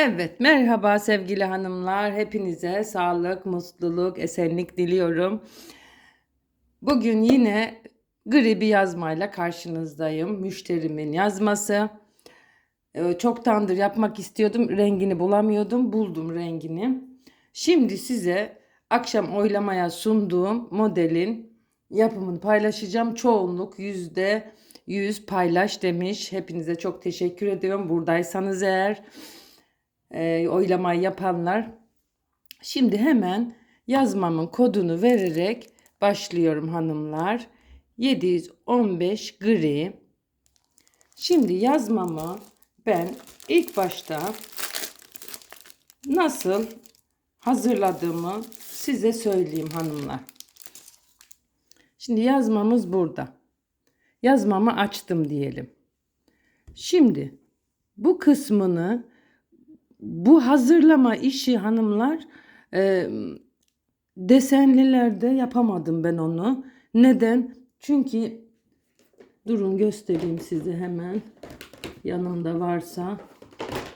Evet, merhaba sevgili hanımlar. Hepinize sağlık, mutluluk, esenlik diliyorum. Bugün yine gri bir yazmayla karşınızdayım. Müşterimin yazması. Ee, Çoktandır yapmak istiyordum. Rengini bulamıyordum. Buldum rengini. Şimdi size akşam oylamaya sunduğum modelin yapımını paylaşacağım. Çoğunluk yüzde yüz paylaş demiş. Hepinize çok teşekkür ediyorum. Buradaysanız eğer e, oylamayı yapanlar. Şimdi hemen yazmamın kodunu vererek başlıyorum hanımlar. 715 gri. Şimdi yazmamı ben ilk başta nasıl hazırladığımı size söyleyeyim hanımlar. Şimdi yazmamız burada. Yazmamı açtım diyelim. Şimdi bu kısmını bu hazırlama işi hanımlar e, desenlilerde yapamadım ben onu. Neden? Çünkü durun göstereyim size hemen. Yanımda varsa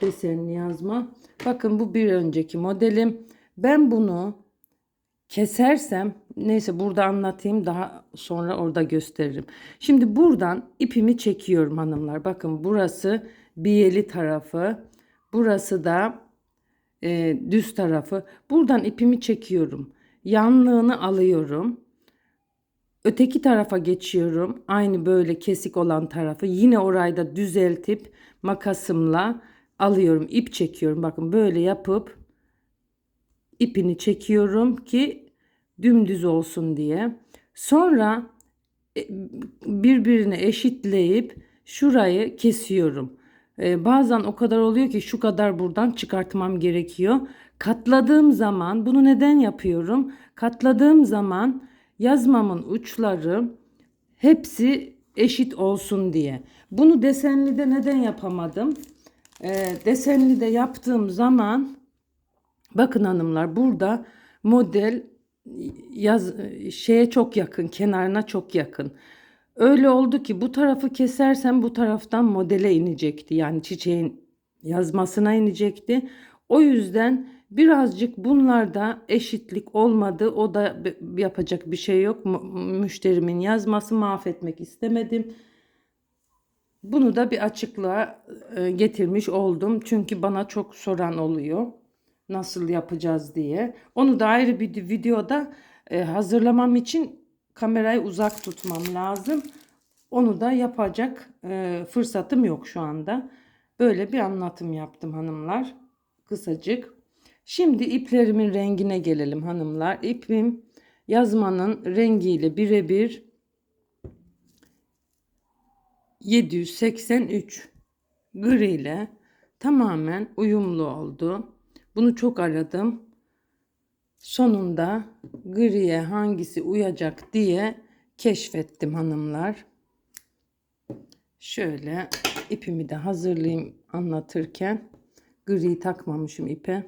desenli yazma. Bakın bu bir önceki modelim. Ben bunu kesersem neyse burada anlatayım daha sonra orada gösteririm. Şimdi buradan ipimi çekiyorum hanımlar. Bakın burası biyeli tarafı. Burası da e, düz tarafı. Buradan ipimi çekiyorum. Yanlığını alıyorum. Öteki tarafa geçiyorum. Aynı böyle kesik olan tarafı. Yine orayı da düzeltip makasımla alıyorum. İp çekiyorum. Bakın böyle yapıp ipini çekiyorum ki dümdüz olsun diye. Sonra e, birbirine eşitleyip şurayı kesiyorum. Ee, bazen o kadar oluyor ki şu kadar buradan çıkartmam gerekiyor. Katladığım zaman bunu neden yapıyorum? Katladığım zaman yazmamın uçları hepsi eşit olsun diye. Bunu desenli de neden yapamadım? Ee, desenli de yaptığım zaman bakın hanımlar burada model yaz şeye çok yakın, kenarına çok yakın. Öyle oldu ki bu tarafı kesersem bu taraftan modele inecekti. Yani çiçeğin yazmasına inecekti. O yüzden birazcık bunlarda eşitlik olmadı. O da yapacak bir şey yok. Müşterimin yazması mahvetmek istemedim. Bunu da bir açıklığa e, getirmiş oldum. Çünkü bana çok soran oluyor. Nasıl yapacağız diye. Onu da ayrı bir videoda e, hazırlamam için kamerayı uzak tutmam lazım. Onu da yapacak e, fırsatım yok şu anda. Böyle bir anlatım yaptım hanımlar. Kısacık. Şimdi iplerimin rengine gelelim hanımlar. İpim yazmanın rengiyle birebir 783 gri ile tamamen uyumlu oldu. Bunu çok aradım. Sonunda griye hangisi uyacak diye keşfettim hanımlar. Şöyle ipimi de hazırlayayım anlatırken. Gri takmamışım ipe.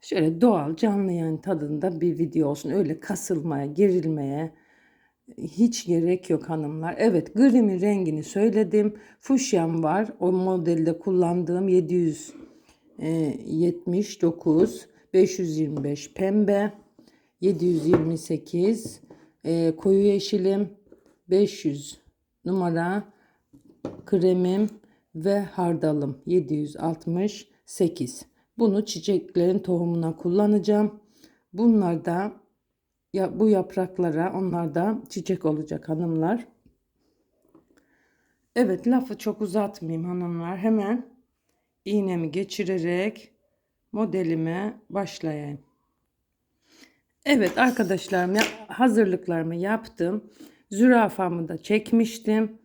Şöyle doğal canlı yani tadında bir video olsun. Öyle kasılmaya, gerilmeye hiç gerek yok hanımlar. Evet grimin rengini söyledim. Fuşyam var. O modelde kullandığım 779 525 pembe 728 e, koyu yeşilim 500 numara kremim ve hardalım 768. Bunu çiçeklerin tohumuna kullanacağım. Bunlar da ya bu yapraklara onlar da çiçek olacak hanımlar. Evet lafı çok uzatmayayım hanımlar. Hemen iğnemi geçirerek modelime başlayayım. Evet arkadaşlarım hazırlıklarımı yaptım. Zürafamı da çekmiştim.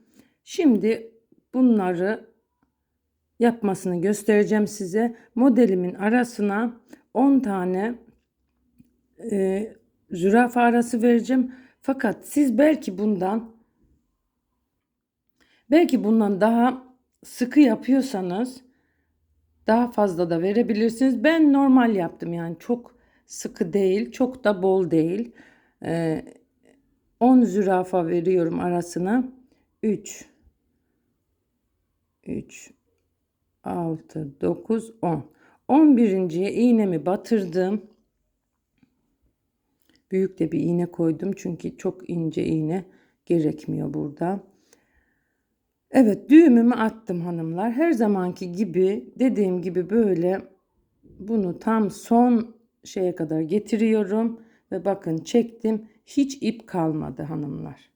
Şimdi bunları yapmasını göstereceğim size. Modelimin arasına 10 tane e, zürafa arası vereceğim. Fakat siz belki bundan belki bundan daha sıkı yapıyorsanız daha fazla da verebilirsiniz. Ben normal yaptım yani çok sıkı değil, çok da bol değil. Ee, 10 zürafa veriyorum arasına. 3 3 6, 9, 10. 11.ye iğnemi batırdım. Büyük de bir iğne koydum çünkü çok ince iğne gerekmiyor burada. Evet düğümümü attım hanımlar. Her zamanki gibi dediğim gibi böyle bunu tam son şeye kadar getiriyorum ve bakın çektim. Hiç ip kalmadı hanımlar.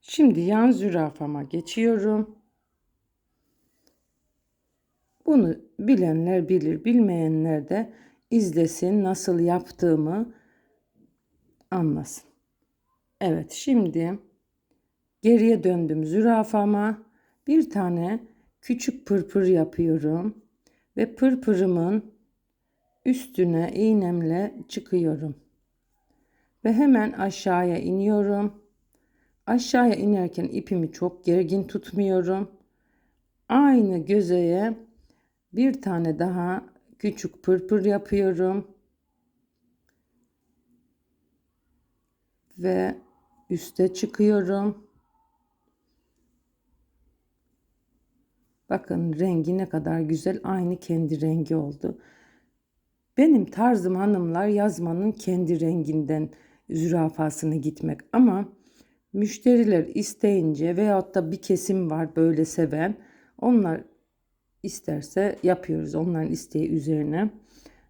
Şimdi yan zürafama geçiyorum. Bunu bilenler bilir, bilmeyenler de izlesin nasıl yaptığımı anlasın. Evet şimdi geriye döndüm zürafama. Bir tane küçük pırpır yapıyorum ve pırpırımın üstüne iğnemle çıkıyorum. Ve hemen aşağıya iniyorum. Aşağıya inerken ipimi çok gergin tutmuyorum. Aynı gözeye bir tane daha küçük pırpır yapıyorum. Ve üste çıkıyorum. Bakın rengi ne kadar güzel. Aynı kendi rengi oldu. Benim tarzım hanımlar yazmanın kendi renginden zürafasını gitmek ama müşteriler isteyince veyahut da bir kesim var böyle seven onlar isterse yapıyoruz onların isteği üzerine.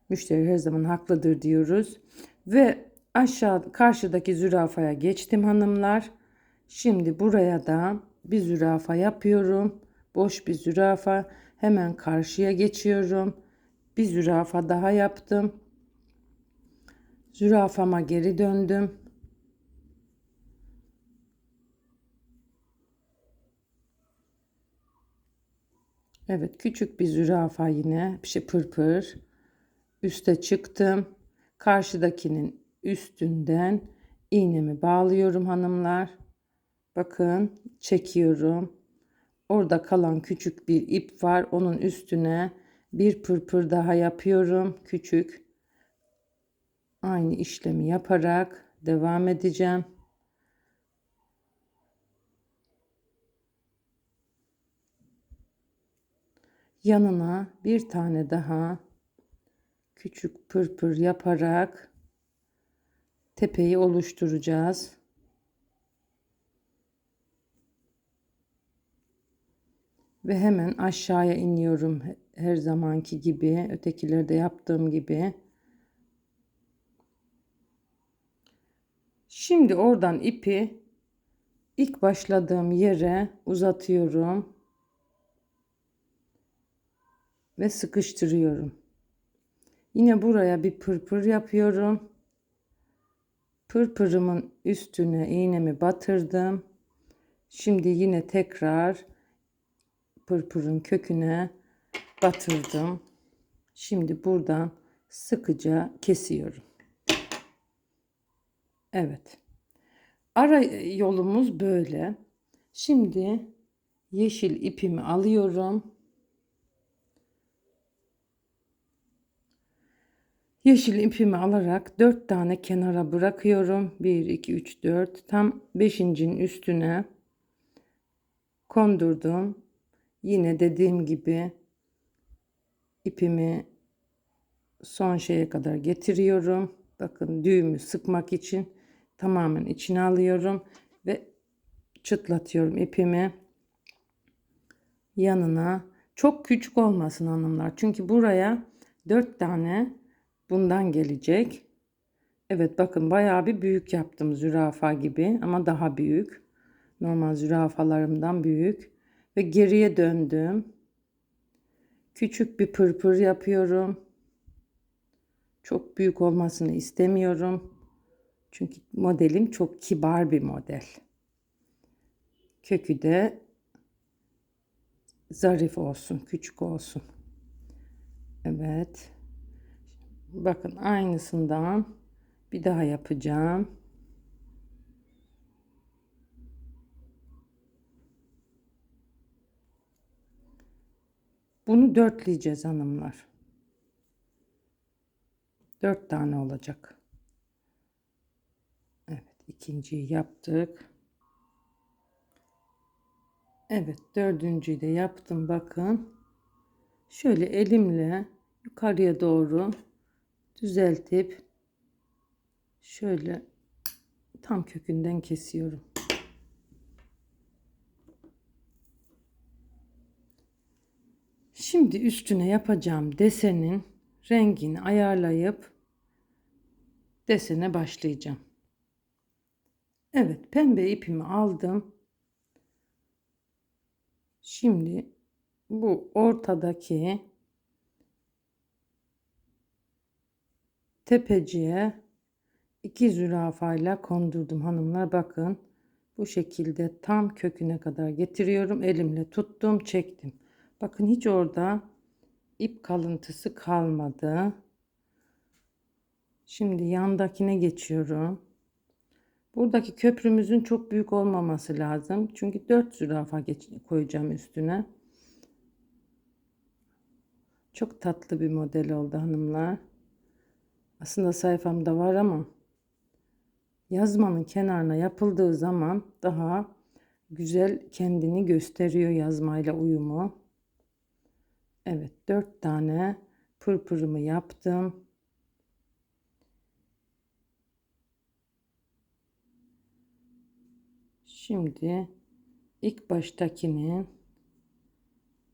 Müşteri her zaman haklıdır diyoruz. Ve aşağı karşıdaki zürafaya geçtim hanımlar. Şimdi buraya da bir zürafa yapıyorum. Boş bir zürafa. Hemen karşıya geçiyorum. Bir zürafa daha yaptım. Zürafama geri döndüm. Evet küçük bir zürafa yine bir şey pırpır. Üste çıktım. Karşıdakinin üstünden iğnemi bağlıyorum hanımlar. Bakın çekiyorum. Orada kalan küçük bir ip var. Onun üstüne bir pırpır daha yapıyorum. Küçük. Aynı işlemi yaparak devam edeceğim. yanına bir tane daha küçük pırpır yaparak tepeyi oluşturacağız. Ve hemen aşağıya iniyorum her zamanki gibi ötekilerde yaptığım gibi. Şimdi oradan ipi ilk başladığım yere uzatıyorum ve sıkıştırıyorum. Yine buraya bir pırpır yapıyorum. Pırpırımın üstüne iğnemi batırdım. Şimdi yine tekrar pırpırın köküne batırdım. Şimdi buradan sıkıca kesiyorum. Evet. Ara yolumuz böyle. Şimdi yeşil ipimi alıyorum. Yeşil ipimi alarak 4 tane kenara bırakıyorum. 1, 2, 3, 4. Tam 5.'in üstüne kondurdum. Yine dediğim gibi ipimi son şeye kadar getiriyorum. Bakın düğümü sıkmak için tamamen içine alıyorum ve çıtlatıyorum ipimi yanına. Çok küçük olmasın hanımlar. Çünkü buraya 4 tane bundan gelecek. Evet bakın bayağı bir büyük yaptım zürafa gibi ama daha büyük. Normal zürafalarımdan büyük. Ve geriye döndüm. Küçük bir pırpır yapıyorum. Çok büyük olmasını istemiyorum. Çünkü modelim çok kibar bir model. Kökü de zarif olsun, küçük olsun. Evet. Bakın aynısından bir daha yapacağım. Bunu dörtleyeceğiz hanımlar. Dört tane olacak. Evet ikinciyi yaptık. Evet dördüncüyü de yaptım bakın. Şöyle elimle yukarıya doğru düzeltip şöyle tam kökünden kesiyorum. Şimdi üstüne yapacağım desenin rengini ayarlayıp desene başlayacağım. Evet pembe ipimi aldım. Şimdi bu ortadaki tepeciye iki zürafayla kondurdum hanımlar bakın bu şekilde tam köküne kadar getiriyorum elimle tuttum çektim bakın hiç orada ip kalıntısı kalmadı. Şimdi yandakine geçiyorum. Buradaki köprümüzün çok büyük olmaması lazım. Çünkü 4 zürafa geç koyacağım üstüne. Çok tatlı bir model oldu hanımlar. Aslında sayfamda var ama yazmanın kenarına yapıldığı zaman daha güzel kendini gösteriyor yazmayla uyumu. Evet dört tane pırpırımı yaptım. Şimdi ilk baştakinin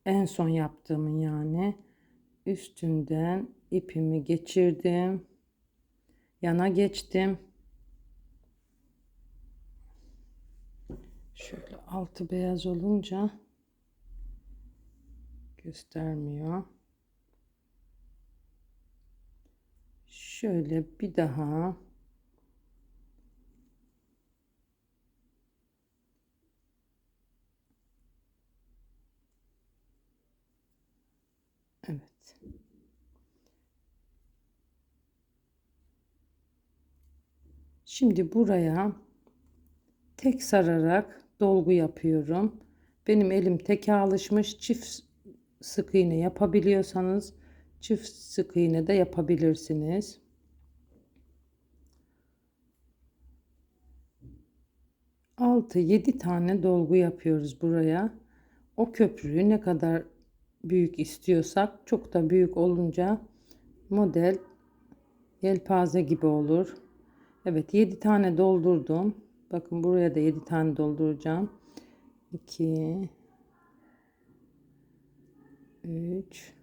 en son yaptığımın yani üstünden ipimi geçirdim. Yana geçtim. Şöyle altı beyaz olunca göstermiyor. Şöyle bir daha Evet. Şimdi buraya tek sararak dolgu yapıyorum. Benim elim teke alışmış. Çift sık iğne yapabiliyorsanız çift sık iğne de yapabilirsiniz. Altı yedi tane dolgu yapıyoruz buraya. O köprüyü ne kadar büyük istiyorsak çok da büyük olunca model yelpaze gibi olur. Evet 7 tane doldurdum. Bakın buraya da 7 tane dolduracağım. 2 3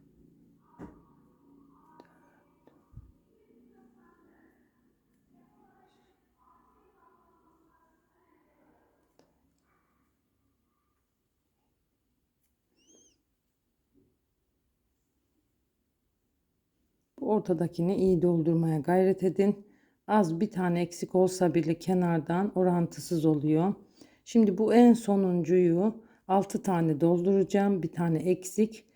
Bu ortadakini iyi doldurmaya gayret edin. Az bir tane eksik olsa bile kenardan orantısız oluyor. Şimdi bu en sonuncuyu 6 tane dolduracağım. Bir tane eksik.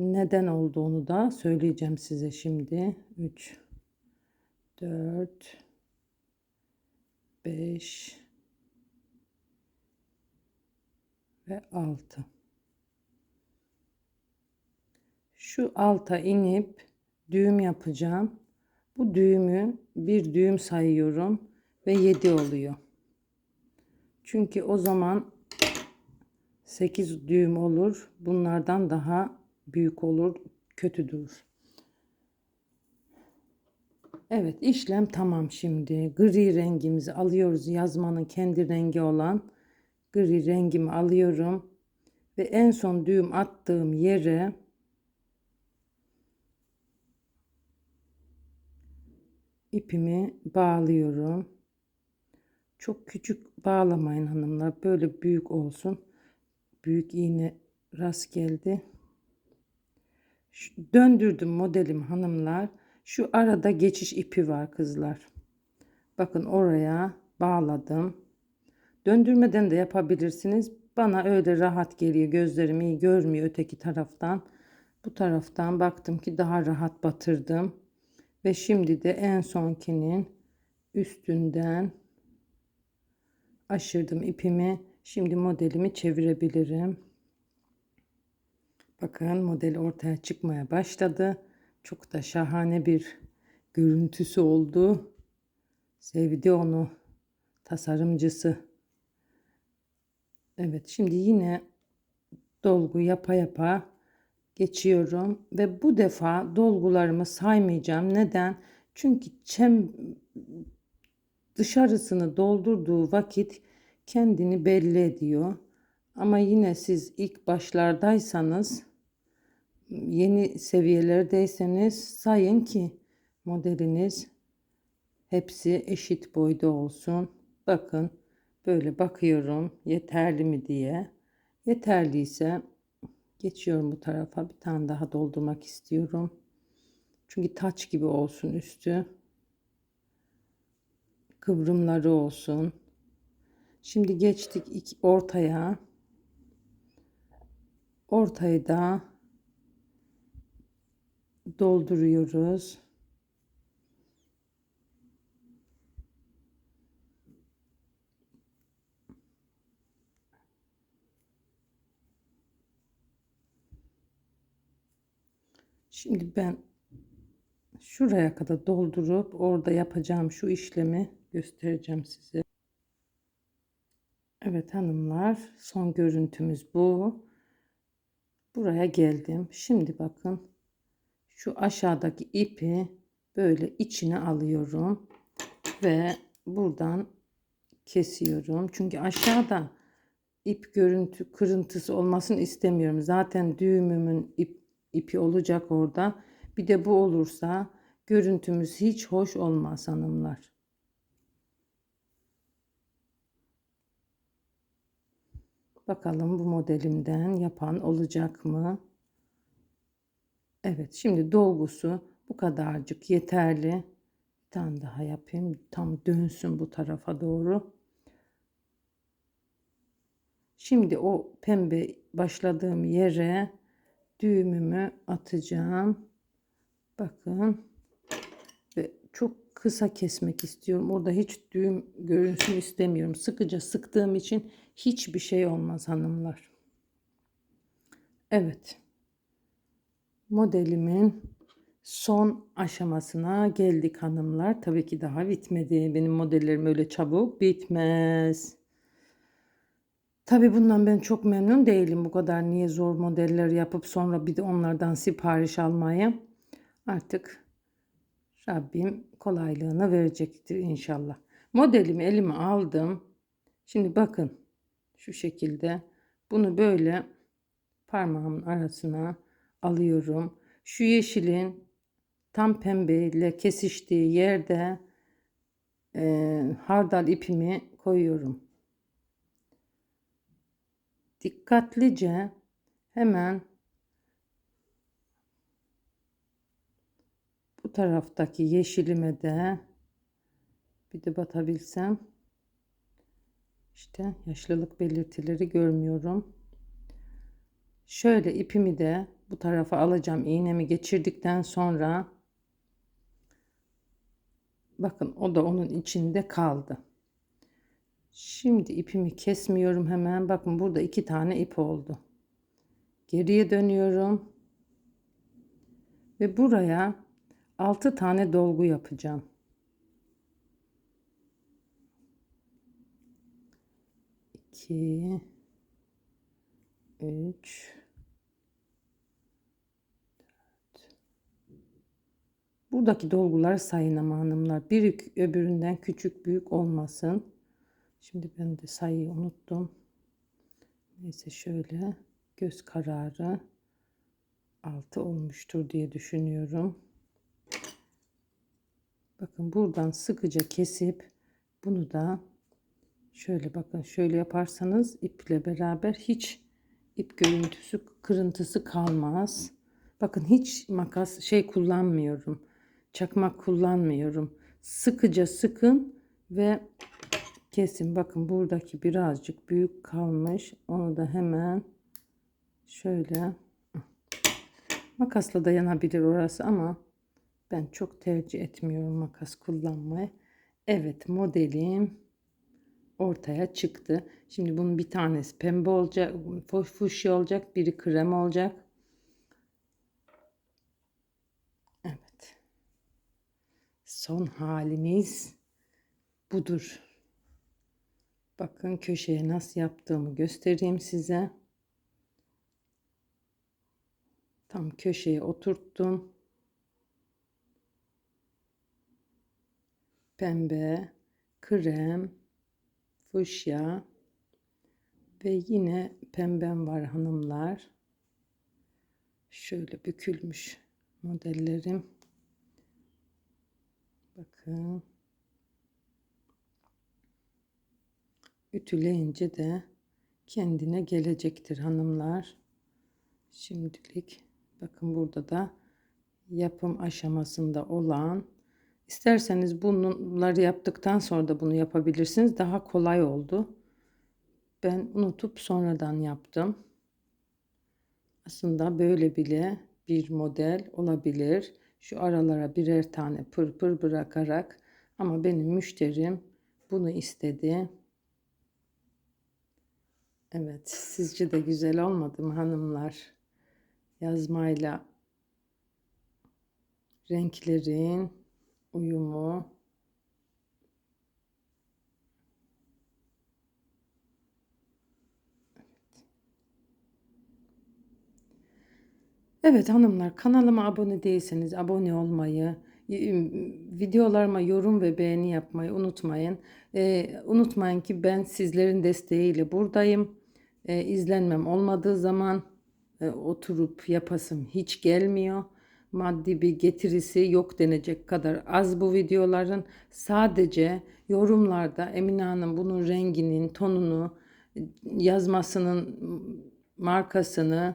Neden olduğunu da söyleyeceğim size şimdi. 3 4 5 ve 6. Şu alta inip düğüm yapacağım. Bu düğümü bir düğüm sayıyorum ve 7 oluyor. Çünkü o zaman 8 düğüm olur. Bunlardan daha büyük olur, kötü durur. Evet işlem tamam şimdi. Gri rengimizi alıyoruz. Yazmanın kendi rengi olan gri rengimi alıyorum. Ve en son düğüm attığım yere ipimi bağlıyorum. Çok küçük bağlamayın hanımlar. Böyle büyük olsun. Büyük iğne rast geldi. Döndürdüm modelim hanımlar. Şu arada geçiş ipi var kızlar. Bakın oraya bağladım. Döndürmeden de yapabilirsiniz. Bana öyle rahat geliyor. Gözlerim iyi görmüyor öteki taraftan. Bu taraftan baktım ki daha rahat batırdım. Ve şimdi de en sonkinin üstünden aşırdım ipimi. Şimdi modelimi çevirebilirim. Bakın model ortaya çıkmaya başladı. Çok da şahane bir görüntüsü oldu. Sevdi onu tasarımcısı. Evet şimdi yine dolgu yapa yapa geçiyorum ve bu defa dolgularımı saymayacağım. Neden? Çünkü çem dışarısını doldurduğu vakit kendini belli ediyor. Ama yine siz ilk başlardaysanız yeni seviyelerdeyseniz sayın ki modeliniz hepsi eşit boyda olsun. Bakın böyle bakıyorum yeterli mi diye. Yeterliyse geçiyorum bu tarafa bir tane daha doldurmak istiyorum. Çünkü taç gibi olsun üstü. Kıvrımları olsun. Şimdi geçtik ortaya. Ortayı da dolduruyoruz. Şimdi ben şuraya kadar doldurup orada yapacağım şu işlemi göstereceğim size. Evet hanımlar son görüntümüz bu. Buraya geldim. Şimdi bakın şu aşağıdaki ipi böyle içine alıyorum ve buradan kesiyorum. Çünkü aşağıda ip görüntü kırıntısı olmasını istemiyorum. Zaten düğümümün ip, ipi olacak orada. Bir de bu olursa görüntümüz hiç hoş olmaz hanımlar. Bakalım bu modelimden yapan olacak mı? Evet şimdi dolgusu bu kadarcık yeterli. Bir tane daha yapayım. Tam dönsün bu tarafa doğru. Şimdi o pembe başladığım yere düğümümü atacağım. Bakın. Ve çok kısa kesmek istiyorum. Orada hiç düğüm görünsün istemiyorum. Sıkıca sıktığım için hiçbir şey olmaz hanımlar. Evet. Modelimin son aşamasına geldik hanımlar. Tabii ki daha bitmedi. Benim modellerim öyle çabuk bitmez. Tabii bundan ben çok memnun değilim. Bu kadar niye zor modeller yapıp sonra bir de onlardan sipariş almayı. Artık Rabbim kolaylığını verecektir inşallah. Modelimi elime aldım. Şimdi bakın şu şekilde bunu böyle parmağımın arasına alıyorum. Şu yeşilin tam pembe ile kesiştiği yerde e, hardal ipimi koyuyorum. Dikkatlice hemen bu taraftaki yeşilime de bir de batabilsem işte yaşlılık belirtileri görmüyorum. Şöyle ipimi de bu tarafa alacağım. iğnemi geçirdikten sonra bakın o da onun içinde kaldı. Şimdi ipimi kesmiyorum hemen. Bakın burada iki tane ip oldu. Geriye dönüyorum. Ve buraya 6 tane dolgu yapacağım. 2 3 4 Buradaki dolguları sayın ama hanımlar. Bir öbüründen küçük büyük olmasın. Şimdi ben de sayıyı unuttum. Neyse şöyle göz kararı 6 olmuştur diye düşünüyorum. Bakın buradan sıkıca kesip bunu da şöyle bakın şöyle yaparsanız iple beraber hiç ip görüntüsü kırıntısı kalmaz. Bakın hiç makas şey kullanmıyorum. Çakmak kullanmıyorum. Sıkıca sıkın ve kesin. Bakın buradaki birazcık büyük kalmış. Onu da hemen şöyle makasla dayanabilir orası ama ben çok tercih etmiyorum makas kullanmayı. Evet modelim ortaya çıktı. Şimdi bunun bir tanesi pembe olacak, fuşya olacak, biri krem olacak. Evet. Son halimiz budur. Bakın köşeye nasıl yaptığımı göstereyim size. Tam köşeye oturttum. Pembe, krem, fuşya ve yine pembem var hanımlar. Şöyle bükülmüş modellerim. Bakın. Ütüleyince de kendine gelecektir hanımlar. Şimdilik bakın burada da yapım aşamasında olan isterseniz bunları yaptıktan sonra da bunu yapabilirsiniz. Daha kolay oldu. Ben unutup sonradan yaptım. Aslında böyle bile bir model olabilir. Şu aralara birer tane pırpır bırakarak ama benim müşterim bunu istedi. Evet, sizce de güzel olmadı mı hanımlar? Yazmayla renklerin uyumu. Evet hanımlar kanalıma abone değilseniz abone olmayı, videolarıma yorum ve beğeni yapmayı unutmayın. Ee, unutmayın ki ben sizlerin desteğiyle buradayım. Ee, izlenmem olmadığı zaman e, oturup yapasım hiç gelmiyor. Maddi bir getirisi yok denecek kadar az bu videoların. Sadece yorumlarda Emine Hanım bunun renginin, tonunu, yazmasının markasını,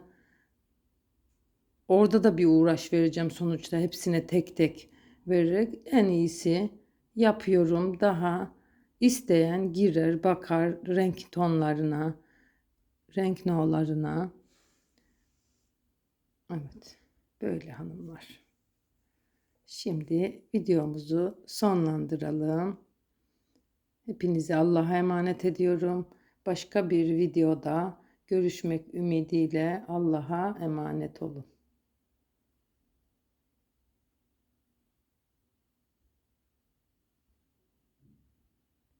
Orada da bir uğraş vereceğim sonuçta hepsine tek tek vererek en iyisi yapıyorum. Daha isteyen girer bakar renk tonlarına, renk no'larına. Evet böyle hanımlar. Şimdi videomuzu sonlandıralım. Hepinizi Allah'a emanet ediyorum. Başka bir videoda görüşmek ümidiyle Allah'a emanet olun.